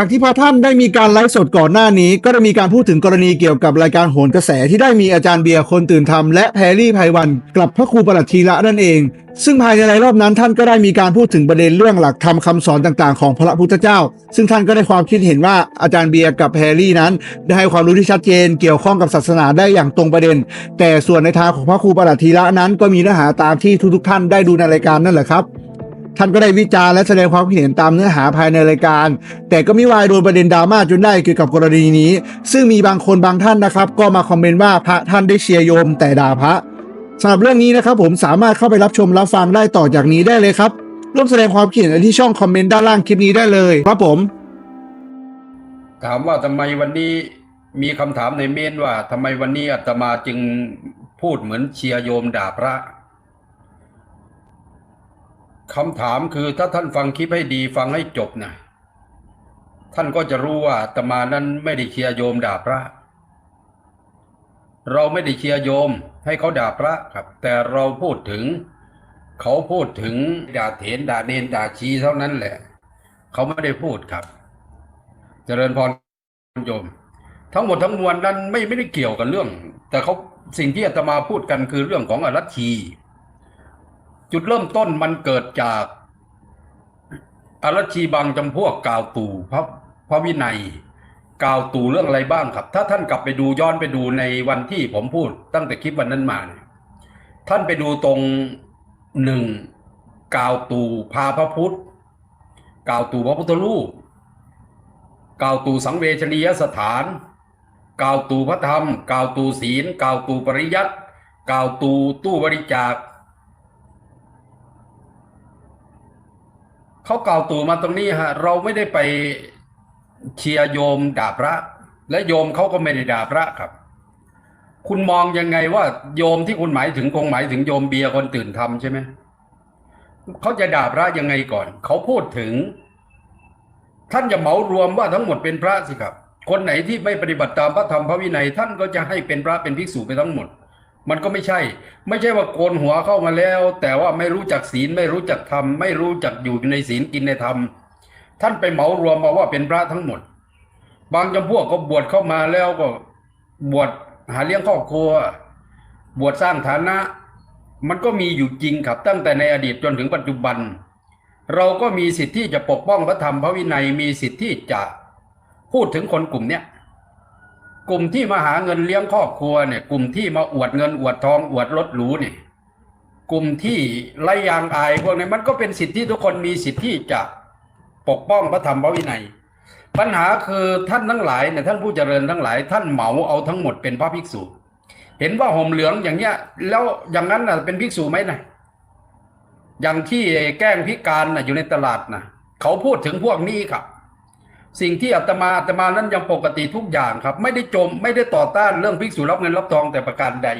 จากที่พระท่านได้มีการไลฟ์สดก่อนหน้านี้ ก็ได้มีการพูดถึงกรณีเกี่ยวกับรายการโหนกระแสที่ได้มีอาจารย์เบียร์คนตื่นธรรมและแพรรี่ไพวันกลับพระครูประหลัดธีระนั่นเอง ซึ่งภายในรอบนั้นท่านก็ได้มีการพูดถึงประเด็นเรื่องหลักธรรมคำสอนต่างๆ ของพระพุทธเจ้า ซึ่งท่านก็ได้ความคิดเห็นว่าอาจารย์เบียร์กับแพรรี่นั้น ได้ให้ความรู้ที่ชัดเจน เกี่ยวข้องกับศาสนาได้อย่างตรงประเด็น แต่ส่วนในทางของพระครูประหลัดธีระนั้น ก็มีเนื้อหาตามที่ทุกๆท่านได้ดูในรายการนั่นแหละครับ ท่านก็ได้วิจารณ์และแสดงความคิดเห็นตามเนื้อหาภายในรายการ แต่ก็ไม่วายโดนประเด็นดราม่าจนได้เกี่ยวกับกรณีนี้ ซึ่งมีบางคนบางท่านนะครับ ก็มาคอมเมนต์ว่าพระท่านได้เชียร์โยมแต่ด่าพระสำหรับเรื่องนี้นะครับผมสามารถเข้าไปรับชมรับฟังได้ต่อจากนี้ได้เลยครับร่วมแสดงความคิดเห็นที่ช่องคอมเมนต์ด้านล่างคลิปนี้ได้เลยครับผม ถามว่าทำไมวันนี้มีคำถามในเมนว่าทำไมวันนี้อาตมาจึงพูดเหมือนเชียร์โยมด่าพระ คำถามคือถ้าท่านฟังคลิปให้ดีฟังให้จบนะท่านก็จะรู้ว่าตมานั้นไม่ได้เชียร์โยมด่าพระ เราไม่ได้เชียร์โยมให้เขาด่าพระครับ แต่เราพูดถึง เขาพูดถึงด่าเถนด่าเนนด่าชีเท่านั้นแหละ เขาไม่ได้พูดครับ เจริญพรโยม ทั้งหมดทั้งมวลนั้นไม่ไม่ได้เกี่ยวกับเรื่อง แต่เขาสิ่งที่อาตมาพูดกันคือเรื่องของอรัชชี จุดเริ่มต้นมันเกิดจากอรชชีบางจำพวกกล่าวตู่พระพระวินัยกล่าวตู่เรื่องอะไรบ้างครับ ถ้าท่านกลับไปดูย้อนไปดูในวันที่ผมพูดตั้งแต่คลิปวันนั้นมาเนี่ยท่านไปดูตรงหนึ่งกล่าวตู่พาพระพุทธกล่าวตู่พระพุทธรูปกล่าวตู่สังเวชนียสถานกล่าวตู่พระธรรมกล่าวตู่ศีลกล่าวตู่ปริยัติกล่าวตู่ตู้บริจาค เขากล่าวตู่มาตรงนี้ฮะ เราไม่ได้ไปเชียร์โยมด่าพระ และโยมเขาก็ไม่ได้ด่าพระครับ คุณมองยังไงว่าโยมที่คุณหมายถึงคงหมายถึงโยมเบียร์คนตื่นทำใช่ไหมเขาจะด่าพระยังไงก่อน เขาพูดถึง ท่านจะเหมารวมว่าทั้งหมดเป็นพระสิครับ คนไหนที่ไม่ปฏิบัติตามพระธรรมพระวินัย ท่านก็จะให้เป็นพระเป็นภิกษุไปทั้งหมด มันก็ไม่ใช่ ไม่ใช่ว่าโกนหัวเข้ามาแล้ว แต่ว่าไม่รู้จักศีลไม่รู้จักธรรมไม่รู้จักอยู่ในศีลกินในธรรม ท่านไปเหมารวมมาว่าเป็นพระทั้งหมด บางจำพวกก็บวชเข้ามาแล้วก็บวชหาเลี้ยงครอบครัว บวชสร้างฐานะ มันก็มีอยู่จริงครับตั้งแต่ในอดีตจนถึงปัจจุบัน เราก็มีสิทธิ์ที่จะปกป้องพระธรรมพระวินัยมีสิทธิ์ที่จะพูดถึงคนกลุ่มเนี้ย กลุ่มที่มาหาเงินเลี้ยงครอบครัวเนี่ย กลุ่มที่มาอวดเงินอวดทองอวดรถหรูเนี่ย กลุ่มที่ไล่ยางอายพวกนี้มันก็เป็นสิทธิทุกคนมีสิทธิจะปกป้องพระธรรมพระวินัย ปัญหาคือท่านทั้งหลายเนี่ยท่านผู้เจริญทั้งหลาย ท่านเหมาเอาทั้งหมดเป็นพระภิกษุ เห็นว่าห่มเหลืองอย่างเงี้ย แล้วอย่างนั้นน่ะเป็นภิกษุไหมนะอย่างที่แกล้งพิการน่ะอยู่ในตลาดน่ะ เขาพูดถึงพวกนี้ครับ สิ่งที่อาตมาอาตมานั้นยังปกติทุกอย่างครับ ไม่ได้จมไม่ได้ต่อต้านเรื่องภิกษุรับเงินรับทองแต่ประการใด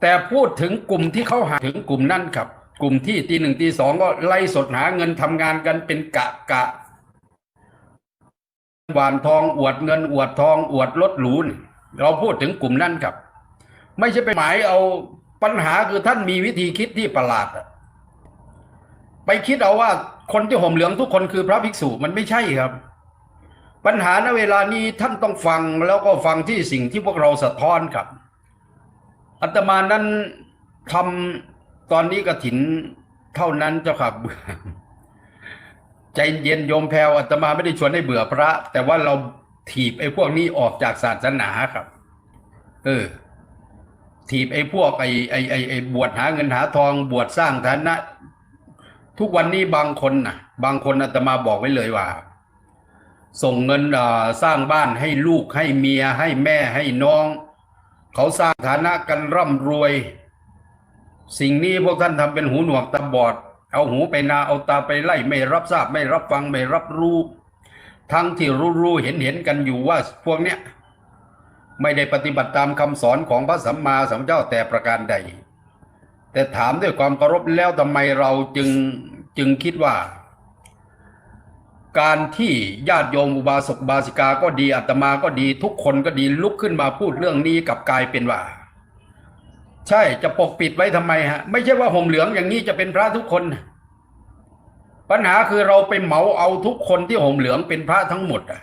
แต่พูดถึงกลุ่มที่เขาหาถึงกลุ่มนั่นครับ กลุ่มที่ตีหนึ่งตีสองก็ไล่สดหาเงินทำงานกันเป็นกะกะหวานทองอวดเงินอวดทองอวดรถหรูนเราพูดถึงกลุ่มนั่นครับ ไม่ใช่ไปหมายเอาปัญหาคือท่านมีวิธีคิดที่ประหลาด ไปคิดเอาว่าคนที่ห่มเหลืองทุกคนคือพระภิกษุมันไม่ใช่ครับ ปัญหาณเวลานี้ท่านต้องฟังแล้วก็ฟังที่สิ่งที่พวกเราสะท้อนครับอาตมานั้นทำตอนนี้กระถินเท่านั้นเจ้าค่ะใจเย็นโยมแพวอาตมาไม่ได้ชวนให้เบื่อพระ แต่ว่าเราถีบไอ้พวกนี้ออกจากศาสนาครับ เออ ถีบไอ้พวกไอ้ไอ้ไอ้ไอ้บวชหาเงินหาทอง บวชสร้างฐานะ ทุกวันนี้บางคนนะบางคนอาตมาบอกไว้เลยว่า ส่งเงินสร้างบ้านให้ลูกให้เมียให้แม่ให้น้อง เขาสร้างฐานะกันร่ำรวย สิ่งนี้พวกท่านทำเป็นหูหนวกตาบอด เอาหูไปนาเอาตาไปไล่ไม่รับทราบไม่รับฟังไม่รับรู้ทั้งที่รู้รู้เห็นเห็นกันอยู่ว่าพวกเนี้ยไม่ได้ปฏิบัติตามคำสอนของพระสัมมาสัมพุทธเจ้าแต่ประการใด แต่ถามด้วยความเคารพแล้วทำไมเราจึงจึงคิดว่า การที่ญาติโยมอุบาสกบาสิกาก็ดีอาตมาก็ดี ทุกคนก็ดีลุกขึ้นมาพูดเรื่องนี้กับกลายเป็นว่า ใช่จะปกปิดไว้ทำไมฮะ ไม่ใช่ว่าห่มเหลืองอย่างนี้จะเป็นพระทุกคน ปัญหาคือเราไปเหมาเอาทุกคนที่ห่มเหลืองเป็นพระทั้งหมดอะ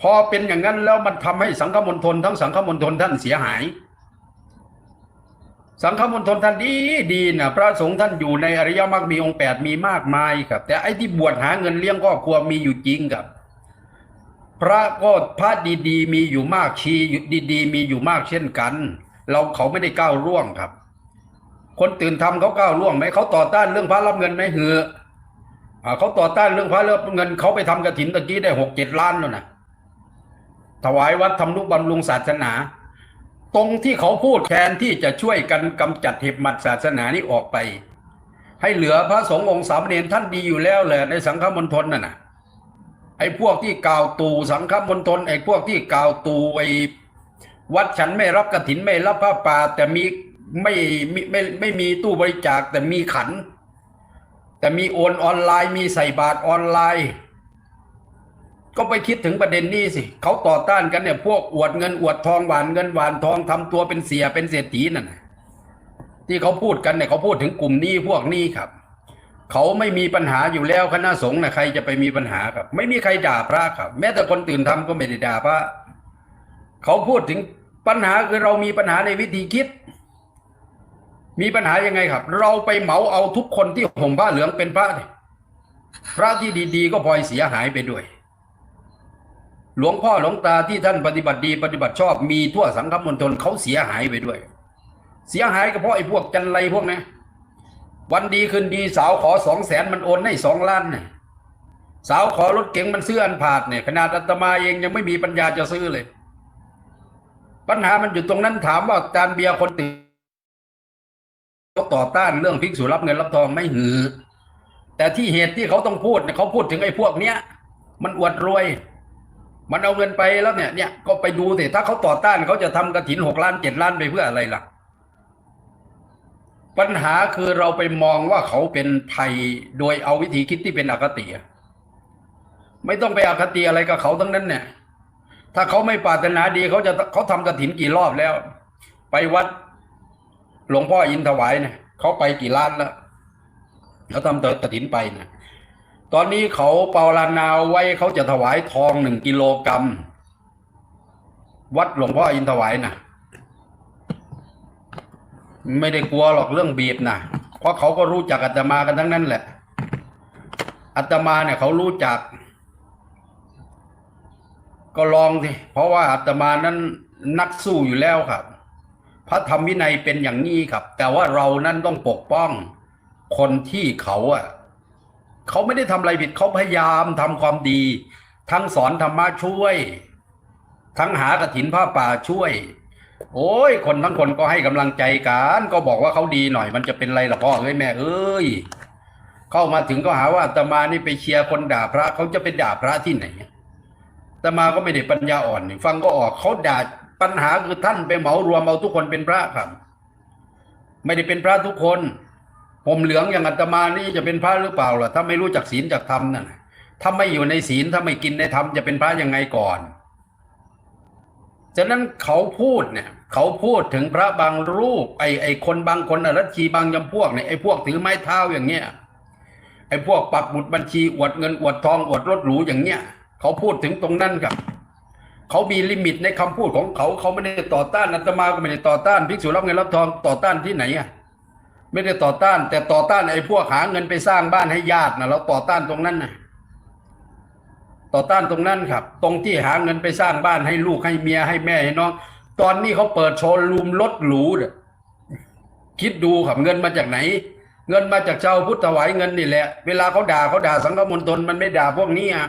พอเป็นอย่างนั้นแล้วมันทำให้สังฆมณฑลทั้งสังฆมณฑลท่านเสียหาย สังฆมณฑลท่านดีดีนะพระสงฆ์ท่านอยู่ในอริยมรรคมีองค์แปดมีมากมายครับ แต่ไอ้ที่บวชหาเงินเลี้ยงครอบครัวมีอยู่จริงครับ พระก็พระดีๆ มีอยู่มากชีดีๆ มีอยู่มากเช่นกัน เราเขาไม่ได้ก้าวล่วงครับ คนตื่นทำเขาก้าวล่วงไหมเขาต่อต้านเรื่องพระรับเงินไหมเหือเขาต่อต้านเรื่องพระรับเงินเขาไปทำกระถินตะกี้ได้หกเจ็ดล้านแล้วนะถวายวัดทำนุบำรุงศาสนา ตรงที่เขาพูดแทนที่จะช่วยกันกำจัดเหตุหมัดศาสนานี้ออกไป ให้เหลือพระสงฆ์องค์สามเณรท่านดีอยู่แล้วแหละในสังฆมณฑลน่ะนะไอ้พวกที่กล่าวตูสังฆมณฑลไอ้พวกที่กล่าวตูไอ้วัดฉันไม่รับกระถินไม่รับผ้าป่าแต่มีไม่ไม่ไม่ไม่มีตู้บริจาคแต่มีขัน แต่มีโอนออนไลน์มีใส่บาตรออนไลน์ ก็ไปคิดถึงประเด็นนี้สิเขาต่อต้านกันเนี่ย พวกอวดเงินอวดทองหวานเงินหวานทองทำตัวเป็นเสียเป็นเศรษฐีนั่นที่เขาพูดกันเนี่ยเขาพูดถึงกลุ่มนี้พวกนี้ครับ เขาไม่มีปัญหาอยู่แล้วคณะสงฆ์นะใครจะไปมีปัญหาครับ ไม่มีใครด่าพระครับ แม้แต่คนตื่นทำก็ไม่ได้ด่าพระเขาพูดถึงปัญหาคือเรามีปัญหาในวิธีคิด มีปัญหายังไงครับ เราไปเหมาเอาทุกคนที่ห่มผ้าเหลืองเป็นพระเนี่ยพระที่ดี ๆ ก็พลอยเสียหายไปด้วย หลวงพ่อหลวงตาที่ท่านปฏิบัติดีปฏิบัติชอบมีทั่วสังคมมณฑลเขาเสียหายไปด้วย เสียหายก็เพราะไอ้พวกจันไรพวกนี้วันดีคืนดีสาวขอสองแสนมันโอนให้สองล้านเนี่ยสาวขอรถเก๋งมันซื้ออันผาดเนี่ยขนาดอาตมาเองยังไม่มีปัญญาจะซื้อเลย ปัญหามันอยู่ตรงนั้นถามว่าอาจารเบียร์คนตื่นเขาต่อต้านเรื่องภิกษุรับเงินรับทองไม่หือ แต่ที่เหตุที่เขาต้องพูดเนี่ยเขาพูดถึงไอ้พวกเนี้ย มันอวดรวย มันเอาเงินไปแล้วเนี่ยเนี่ยก็ไปดูสิถ้าเขาต่อต้านเขาจะทำกระถินหกล้านเจ็ดล้านไปเพื่ออะไรล่ะ ปัญหาคือเราไปมองว่าเขาเป็นภัยโดยเอาวิธีคิดที่เป็นอคติไม่ต้องไปอคติอะไรกับเขาทั้งนั้นเนี่ย ถ้าเขาไม่ปรารถนาดีเขาจะเขาทำกระถินกี่รอบแล้ว ไปวัดหลวงพ่ออินถวายเนี่ยเขาไปกี่ล้านแล้วเขาทำกระถินไปนะ ตอนนี้เขาเปาลานาไว้เขาจะถวายทองหนึ่งกิโลกรัมวัดหลวงพ่ออินถวายนะไม่ได้กลัวหรอกเรื่องบีบนะเพราะเขาก็รู้จักอาตมากันทั้งนั้นแหละอาตมาเนี่ยเขารู้จัก ก็ลองสิเพราะว่าอาตมานั้นนักสู้อยู่แล้วครับพระธรรมวินัยเป็นอย่างนี้ครับ แต่ว่าเรานั้นต้องปกป้อง คนที่เขาอะ เขาไม่ได้ทำอะไรผิดเขาพยายามทำความดี ทั้งสอนธรรมะช่วย ทั้งหากระถินผ้าป่าช่วย โอ้ย คนทั้งคนก็ให้กำลังใจกันก็บอกว่าเขาดีหน่อย มันจะเป็นไรล่ะพ่อเอ้ยแม่เอ้ยเข้ามาถึงก็หาว่าอาตมานี่ไปเชียร์คนด่าพระเขาจะไปด่าพระที่ไหนอาตมาก็ไม่ได้ปัญญาอ่อนนี่ฟังก็ออกเขาด่าปัญหาคือท่านไปเหมารวมเอาทุกคนเป็นพระครับ ไม่ได้เป็นพระทุกคน ผมเหลืองอย่างอาตมานี่จะเป็นพระหรือเปล่าล่ะถ้าไม่รู้จักศีลจักธรรมนั่นถ้าไม่อยู่ในศีลถ้าไม่กินในธรรมจะเป็นพระยังไงก่อนฉะนั้นเขาพูดเนี่ย เขาพูดถึงพระบางรูป ไอ้ไอ้คนบางคนอรัชชีบางยำพวกเนี่ยไอ้พวกถือไม้เท้าอย่างเงี้ยไอ้พวกปักหมุดบัญชีอวดเงินอวดทองอวดรถหรูอย่างเงี้ยเขาพูดถึงตรงนั้นครับเขามีลิมิตในคำพูดของเขาเขาไม่ได้ต่อต้านอาตมาก็ไม่ได้ต่อต้านภิกษุรับเงินรับทองต่อต้านที่ไหนอะ ไม่ได้ต่อต้าน แต่ต่อต้านไอ้พวกหาเงินไปสร้างบ้านให้ญาตินะเราต่อต้านตรงนั้นนะต่อต้านตรงนั้นครับ ตรงที่หาเงินไปสร้างบ้านให้ลูกให้เมียให้แม่ให้น้อง ตอนนี้เขาเปิดโชว์รูมรถหรูเนี่ยคิดดูครับเงินมาจากไหน เงินมาจากชาวพุทธวายเงินนี่แหละ เวลาเขาด่าเขาด่าสังฆมณฑลมันไม่ด่าพวกนี้อะ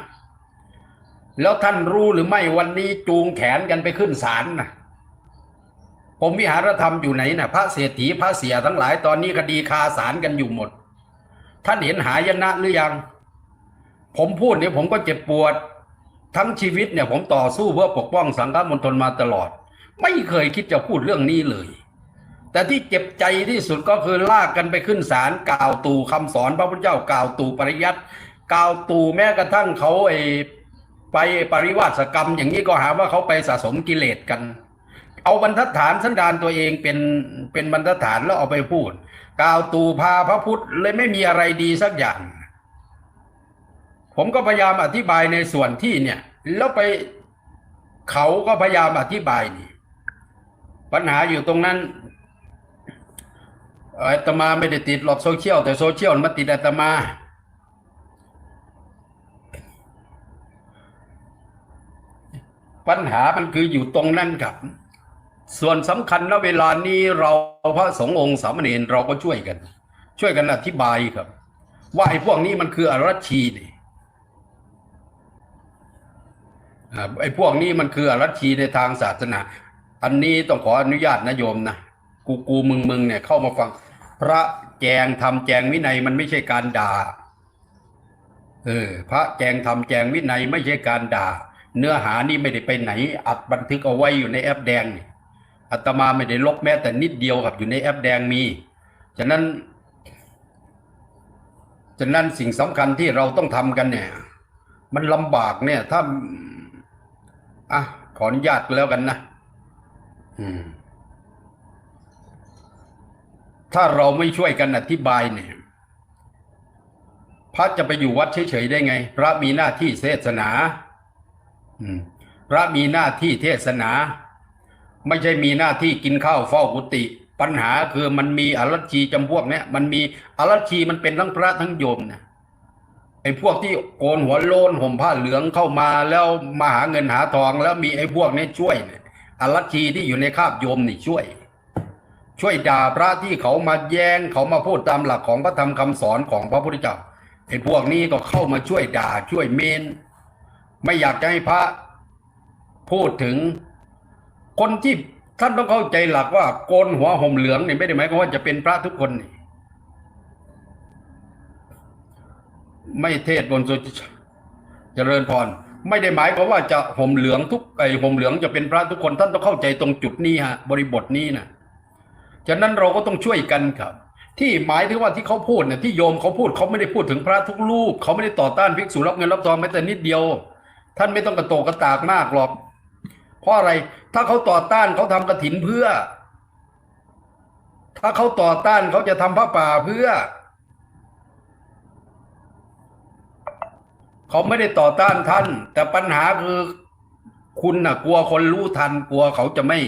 แล้วท่านรู้หรือไม่วันนี้จูงแขนกันไปขึ้นศาลนะ ผมวิหารธรรมอยู่ไหนนะพระเศรษฐีพระเสียทั้งหลายตอนนี้คดีคาศาลกันอยู่หมด ท่านเห็นหายนะหรือยัง ผมพูดเนี่ยผมก็เจ็บปวด ทั้งชีวิตเนี่ย ผมต่อสู้เพื่อปกป้องสังฆมณฑลมาตลอด ไม่เคยคิดจะพูดเรื่องนี้เลย แต่ที่เจ็บใจที่สุดก็คือลากกันไปขึ้นศาลกล่าวตู่คำสอนพระพุทธเจ้ากล่าวตู่ปริยัติกล่าวตู่แม้กระทั่งเขาไอไปปริวาสกรรม อย่างนี้ก็หาว่าเขาไปสะสมกิเลสกัน เอาบรรทัดฐานสันดานตัวเองเป็นเป็นบรรทัดฐานแล้วเอาไปพูด กล่าวตูพาพระพุทธเลยไม่มีอะไรดีสักอย่าง ผมก็พยายามอธิบายในส่วนที่เนี่ย แล้วไปเขาก็พยายามอธิบายนี่ปัญหาอยู่ตรงนั้นอาตมาไม่ได้ติดหรอกโซเชียลแต่โซเชียลมันติดอาตมาปัญหามันคืออยู่ตรงนั้นครับ ส่วนสำคัญณเวลานี้เราพระสงฆ์องค์สามเณรเราก็ช่วยกัน ช่วยกันอธิบายครับ ว่าไอ้พวกนี้มันคืออรัชชีนี่ไอ้พวกนี้มันคืออรัชชีในทางศาสนา อันนี้ต้องขออนุญาตนะโยมนะกูกูมึงมึงเนี่ยเข้ามาฟัง พระแจงทำแจงวินัยมันไม่ใช่การด่าเออพระแจงทำแจงวินัยไม่ใช่การด่า เนื้อหานี่ไม่ได้ไปไหน อัดบันทึกเอาไว้อยู่ในแอปแดงนี่ อาตมาไม่ได้ลบแม้แต่นิดเดียวครับอยู่ในแอปแดงมี ฉะนั้น ฉะนั้นสิ่งสำคัญที่เราต้องทำกันเนี่ย มันลำบากเนี่ย ถ้าอะขออนุญาตแล้วกันนะถ้าเราไม่ช่วยกันอธิบายเนี่ย พระจะไปอยู่วัดเฉยๆได้ไง พระมีหน้าที่เทศนาพระมีหน้าที่เทศนา ไม่ใช่มีหน้าที่กินข้าวเฝ้ากุฏิปัญหาคือมันมีอรัชีจำพวกเนี้ยมันมีอรัชีมันเป็นทั้งพระทั้งโยมนะไอ้พวกที่โกนหัวโลนห่มผ้าเหลืองเข้ามาแล้วมาหาเงินหาทองแล้วมีไอ้พวกนี้ช่วยเนี่ยอรัชชีที่อยู่ในคาบโยมนี่ช่วย ช่วยด่าพระที่เขามาแย้งเขามาพูดตามหลักของพระธรรมคำสอนของพระพุทธเจ้าไอ้พวกนี้ก็เข้ามาช่วยด่าช่วยเมน ไม่อยากจะให้พระพูดถึง คนที่ท่านต้องเข้าใจหลักว่าโกนหัวห่มเหลืองเนี่ยไม่ได้หมายความว่าจะเป็นพระทุกคนนี่ไม่เทศบนโซเชียลเจริญพร ไม่ได้หมายความว่าจะห่มเหลืองทุกไอห่มเหลืองจะเป็นพระทุกคนท่านต้องเข้าใจตรงจุดนี้ฮะ บริบทนี้นะฉะนั้นเราก็ต้องช่วยกันครับ ที่หมายถึงว่าที่เขาพูดเนี่ยที่โยมเขาพูดเขาไม่ได้พูดถึงพระทุกรูปเขาไม่ได้ต่อต้านภิกษุรับเงินรับทองแม้แต่นิดเดียว ท่านไม่ต้องกระโตกกระตากมากหรอก เพราะอะไร ถ้าเขาต่อต้านเขาทำกระถินเพื่อ ถ้าเขาต่อต้านเขาจะทำพระป่าเพื่อ เขาไม่ได้ต่อต้านท่าน แต่ปัญหาคือคุณน่ะ กลัวคนรู้ทัน กลัวเขาจะไม่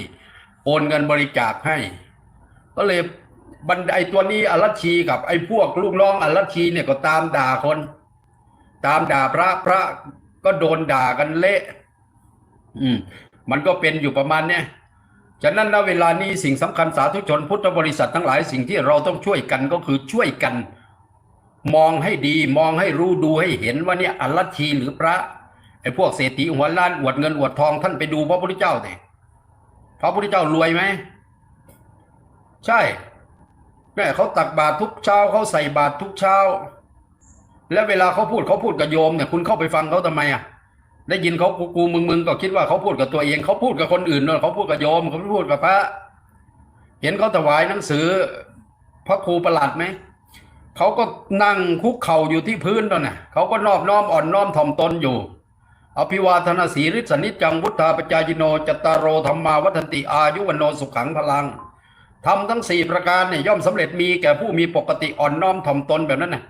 โอนเงินบริจาคให้ ก็เลยบันไดตัวนี้อรัชีกับ ไอ้พวกลูกน้องอรัชีเนี่ยก็ตามด่าคน ตามด่าพระพระก็โดนด่ากันเละ อืม มันก็เป็นอยู่ประมาณเนี้ยฉะนั้นณเวลานี้สิ่งสำคัญสาธุชนพุทธบริษัททั้งหลายสิ่งที่เราต้องช่วยกันก็คือช่วยกัน มองให้ดีมองให้รู้ดูให้เห็นว่าเนี่ยอรัชชีหรือพระไอ้พวกเศรษฐีหัวล้านอวดเงินอวดทองท่านไปดูพระพุทธเจ้าเถอะพระพุทธเจ้ารวยไหมใช่แม่เขาตักบาตรทุกเช้าเขาใส่บาตรทุกเช้า แล้วเวลาเขาพูดเขาพูดกับโยมเนี่ยคุณเข้าไปฟังเขาทำไมอะ ได้ยินเขากูกูมึงมึงก็คิดว่าเขาพูดกับตัวเองเขาพูดกับคนอื่นเนอะเขาพูดกับโยมเขาไม่พูดกับพระ เห็นเขาถวายหนังสือ พระครูประหลัดไหมเขาก็นั่งคุกเข่าอยู่ที่พื้นนั่นน่ะเขาก็นอบน้อมอ่อนน้อมถ่อมตนอยู่อภิวาทนาสีริสนิจังวุฒาปจายโนจตตารโรธรรมาวัฒนติอายุวันโนสุขังพลังทำทั้งสี่ประการเนี่ยย่อมสำเร็จมีแก่ผู้มีปกติอ่อนน้อมถ่อมตนแบบนั้นน่ะ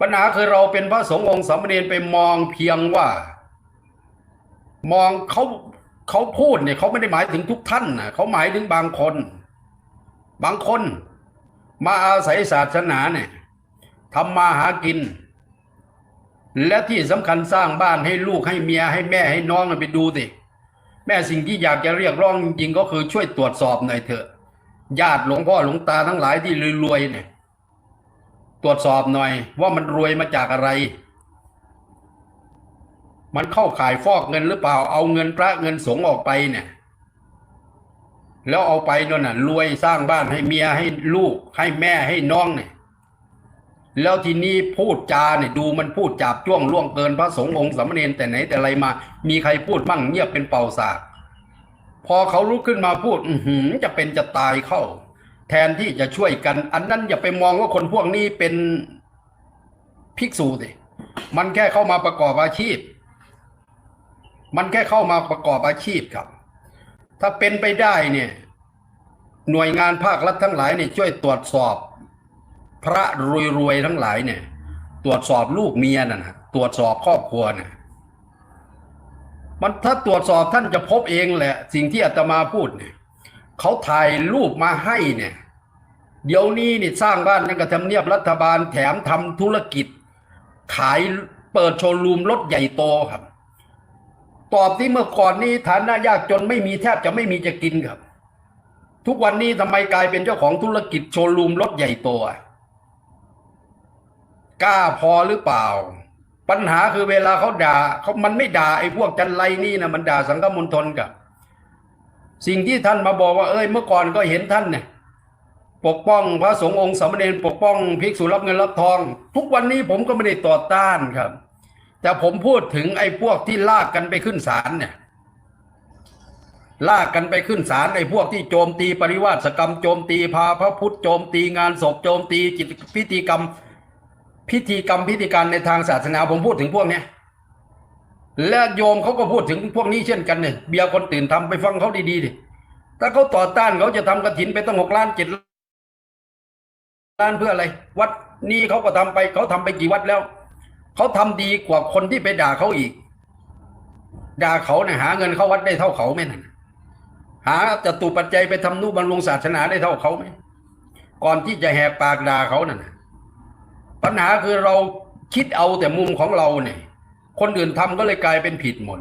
ปัญหาคือเราเป็นพระสงฆ์องค์สามเณรไปมองเพียงว่า มองเขาเขาพูดเนี่ยเขาไม่ได้หมายถึงทุกท่านนะเขาหมายถึงบางคน บางคน มาอาศัยศาสนาเนี่ยทำมาหากิน และที่สำคัญสร้างบ้านให้ลูกให้เมียให้แม่ให้น้องไปดูสิแม่สิ่งที่อยากจะเรียกร้องจริงก็คือช่วยตรวจสอบหน่อยเถอะ ญาติหลวงพ่อหลวงตาทั้งหลายที่รวยๆเนี่ย ตรวจสอบหน่อยว่ามันรวยมาจากอะไร มันเข้าขายฟอกเงินหรือเปล่า เอาเงินพระเงินสงฆ์ออกไปเนี่ย แล้วเอาไปนั่นน่ะ รวยสร้างบ้านให้เมียให้ลูกให้แม่ให้น้องเนี่ย แล้วทีนี้พูดจาเนี่ยดูมันพูดจาบจ้วงล่วงเกินพระสงฆ์องค์สามเณรแต่ไหนแต่ไรมา มีใครพูดมั่งเงียบเป็นเป่าสากพอเขาลุกขึ้นมาพูด อืจะเป็นจะตายเข้า แทนที่จะช่วยกัน อันนั้นอย่าไปมองว่าคนพวกนี้เป็นภิกษุสิมันแค่เข้ามาประกอบอาชีพ มันแค่เข้ามาประกอบอาชีพครับ ถ้าเป็นไปได้เนี่ย หน่วยงานภาครัฐทั้งหลายเนี่ยช่วยตรวจสอบ พระรวยๆทั้งหลายเนี่ย ตรวจสอบลูกเมียน่ะนะตรวจสอบครอบครัวน่ะมันถ้าตรวจสอบท่านจะพบเองแหละ สิ่งที่อาตมาพูดเนี่ยเขาถ่ายรูปมาให้เนี่ย เดี๋ยวนี้นี่สร้างบ้านยังกับทำเนียบรัฐบาลแถมทำธุรกิจ ขายเปิดโชว์รูมรถใหญ่โตครับ ตอบที่เมื่อก่อนนี้ฐานะยากจนไม่มีแทบจะไม่มีจะกินครับ ทุกวันนี้ทำไมกลายเป็นเจ้าของธุรกิจโชว์รูมรถใหญ่โตอะกล้าพอหรือเปล่า ปัญหาคือเวลาเขาด่าเขามันไม่ด่าไอ้พวกจันไรนี่นะมันด่าสังฆมณฑลกับ สิ่งที่ท่านมาบอกว่าเอ้ยเมื่อก่อนก็เห็นท่านเนี่ยปกป้องพระสงฆ์องค์สามเณรปกป้องภิกษุรับเงินรับทอง ทุกวันนี้ผมก็ไม่ได้ต่อต้านครับ แต่ผมพูดถึงไอ้พวกที่ลากกันไปขึ้นศาลเนี่ย ลากกันไปขึ้นศาลไอ้พวกที่โจมตีปริวาสกรรมโจมตีพาพระพุทธโจมตีงานศพโจมตีจิตพิธีกรรม พิธีกรรมพิธีการในทางศาสนาผมพูดถึงพวกเนี้ยและโยมเขาก็พูดถึงพวกนี้เช่นกันเนี่ยเบียร์คนตื่นทำไปฟังเขาดีๆดิถ้าเขาต่อต้านเขาจะทำกระถินไปตั้งหกล้านเจ็ดล้านเพื่ออะไร วัดนี้เขาก็ทำไปเขาทำไปกี่วัดแล้ว เขาทำดีกว่าคนที่ไปด่าเขาอีก ด่าเขาเนี่ยหาเงินเข้าวัดได้เท่าเขาไหมนั่นหาจตุปัจจัยไปทำนุบำรุงศาสนาได้เท่าเขาไหมก่อนที่จะแหกปากด่าเขานั่นนะปัญหาคือเราคิดเอาแต่มุมของเราเนี่ย คนอื่นทำก็เลยกลายเป็นผิดหมด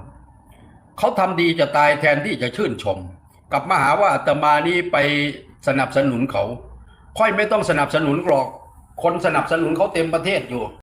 เขาทำดีจะตายแทนที่จะชื่นชม กับมาหาว่าอาตมานี่ไปสนับสนุนเขา ค่อยไม่ต้องสนับสนุนหรอก คนสนับสนุนเขาเต็มประเทศอยู่